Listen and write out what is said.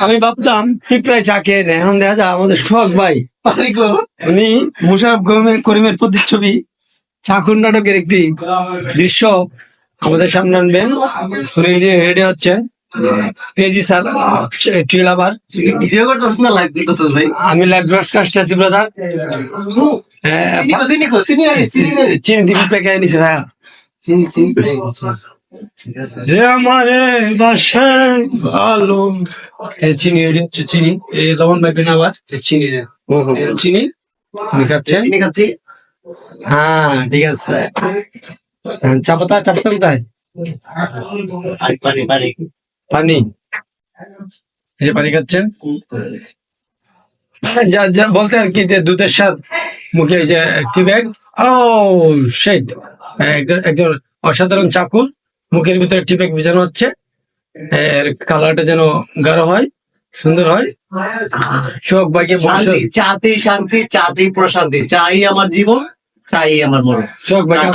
আমি- ভাবতাম পিঁপড়ায় চা খেয়ে নেয়। এখন দেখা যায় আমাদের শখ ভাই। উনি মুশারফ করিমের করিমের প্রতিচ্ছবি চাকুন নাটকের একটি দৃশ্য আমাদের সামনে আনবেন। রেডি হচ্ছে। পেজি স্যার ট্রিল আবার। ভিডিও করতেছ না লাইভ করতেছ ভাই? আমি লাইভ ব্রডকাস্ট আছি ব্রাদার চিনি কো চিনি দিবি পেকে নিছে ভাই চিনি চিনি যে আমারে বাসায় ভালো চিনি চিনি। এই লবণ ভাইবেন আওয়াজ চিনি চিনি। চিনি খাচ্ছি। হ্যাঁ ঠিক আছে। হ্যাঁ, চা পাতা চা পাতা কোথায়? পারি পারি পারি পানি। এই যে পানি খাচ্ছেন? যা যা বলতে আর কি যে দুধের স্বাদ মুখে এই যে একটি ব্যাগ। ও সেই একজন অসাধারণ চাকুর মুখের ভিতরে টি ব্যাগ ভিজানো হচ্ছে। এর কালারটা যেন গাঢ় হয় সুন্দর হয়। শোক শান্তি চাতেই শান্তি চাতেই প্রশান্তি। চাই আমার জীবন চাই আমার মরণ। চোখ বাগিয়ে